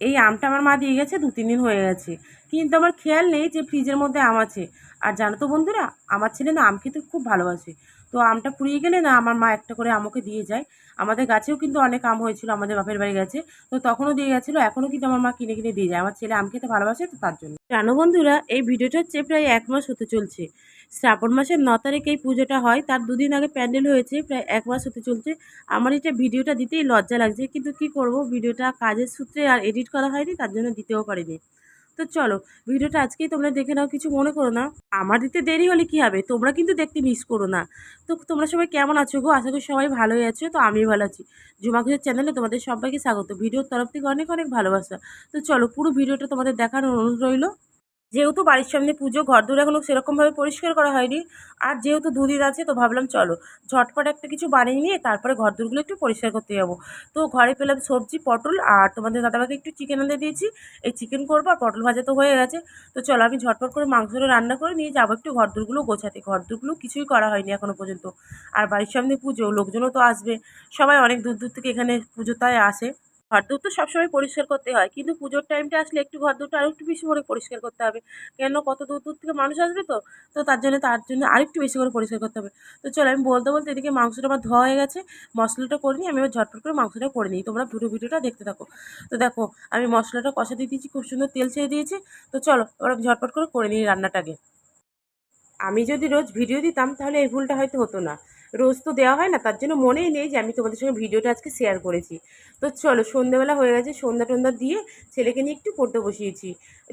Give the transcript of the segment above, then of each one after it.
এই আমটা আমার মা দিয়ে গেছে দু তিন দিন হয়ে গেছে। কিন্তু আমার খেয়াল নেই যে ফ্রিজের মধ্যে আম আছে। আর জানো তো বন্ধুরা, আমার ছেলে না আম খেতে খুব ভালোবাসে। তো আমটা পুড়িয়ে গেলে না আমার মা একটা করে আমাকে দিয়ে যায়। আমাদের গাছেও কিন্তু অনেক আম হয়েছিল, আমাদের বাপের বাড়ি গাছে। তো তখনও দিয়ে গেছিল, এখনও কিন্তু আমার মা কিনে কিনে দিয়ে যায়। আমার ছেলে আম খেতে ভালোবাসে তো তার জন্য। জানো বন্ধুরা, এই ভিডিওটা হচ্ছে প্রায় এক মাস হতে চলছে। শ্রাবণ মাসের ন তারিখে এই পুজোটা হয়, তার দুদিন আগে প্যান্ডেল হয়েছে, প্রায় এক মাস হতে চলছে। আমার এটা ভিডিওটা দিতেই লজ্জা লাগছে, কিন্তু কি করব? ভিডিওটা কাজের সূত্রে আর এডিট করা হয়নি, তার জন্য দিতেও পারিনি। তো চলো, ভিডিওটা আজকেই তোমরা দেখে নাও, কিছু মনে করো না। আমার দিতে দেরি হলে কি হবে? তোমরা কিন্তু দেখতে মিস করো না। তো তোমরা সবাই কেমন আছো গো? আশা করি সবাই ভালোই আছো, তো আমি ভালো আছি। জুমা খুঁজের চ্যানেলে তোমাদের সবাইকে স্বাগত। ভিডিওর তরফ থেকে অনেক অনেক ভালোবাসা। তো চলো, পুরো ভিডিওটা তোমাদের দেখানোর অনুরোধ রইল। যেহেতু বাড়ির সামনে পুজো ঘর দূর এখনও সেরকমভাবে পরিষ্কার করা হয়নি। আর যেহেতু দুদিন আছে, তো ভাবলাম চলো, ঝটপট একটা কিছু বানিয়ে নিয়ে তারপরে ঘর দূরগুলো একটু পরিষ্কার করতে যাব। তো ঘরে পেলাম সবজি, পটল, আর তোমাদের দাদাভাইকে একটু চিকেন এনে দিয়েছি। এই চিকেন করব আর পটল ভাজা তো হয়ে গেছে। তো চলো আমি ঝটপট করে মাংসটা রান্না করে নিয়ে যাব একটু ঘর দূরগুলো গোছাতে। ঘর দূরগুলো কিছুই করা হয়নি এখনও পর্যন্ত। আর বাড়ির সামনে পুজো, লোকজনও তো আসবে। সবাই অনেক দূর দূর থেকে এখানে পুজোটায় আসে। ঘরদোর তো সবসময় পরিষ্কার করতে হয়, কিন্তু পুজোর টাইমটা আসলে একটু ঘরদোরটা আরও একটু বেশি করে পরিষ্কার করতে হবে। কেন? কত দূর দূর থেকে মানুষ আসবে তো? তো তার জন্য তার জন্য আরেকটু বেশি করে পরিষ্কার করতে হবে। তো চলো আমি বলতে বলতে এদিকে মাংসটা আমার ধোয়া হয়ে গেছে, মশলাটা করে নিই, আমি এবার ঝটপট করে মাংসটা করে নিই। তোমরা পুরো ভিডিওটা দেখতে থাকো। তো দেখো, আমি মশলাটা কষা দিয়ে দিয়েছি, খুব সুন্দর তেল ছেড়ে দিয়েছি। তো চলো, এবার ঝটপট করে করে নিই রান্নাটাকে। আমি যদি রোজ ভিডিও দিতাম, তাহলে এই ভুলটা হয়তো হতো না। রোজ তো দেওয়া হয় না, তার জন্য মনেই নেই যে আমি তোমাদের সঙ্গে ভিডিওটা আজকে শেয়ার করেছি। তো চলো সন্ধ্যাবেলা হয়ে গেছে, সন্ধ্যা টন্ধ্যা দিয়ে ছেলেকে নিয়ে একটু পড়তে বসিয়েছি।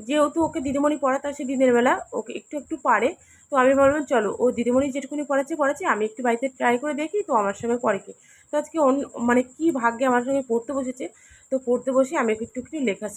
যেহেতু ওকে দিদিমণি পড়াতে আসে দিনের বেলা, ওকে একটু একটু পারে। তো আমি ভাবলাম, চলো, ও দিদিমণি যেটুকুনি পড়াচ্ছে পড়াচ্ছে, আমি একটু বাড়িতে ট্রাই করে দেখি, তো আমার সঙ্গে পড়ে কি। তো আজকে অন্য মানে কী ভাগ্যে আমার সঙ্গে পড়তে বসেছে, তো পড়তে বসে আমি একটু একটু লেখা শেখা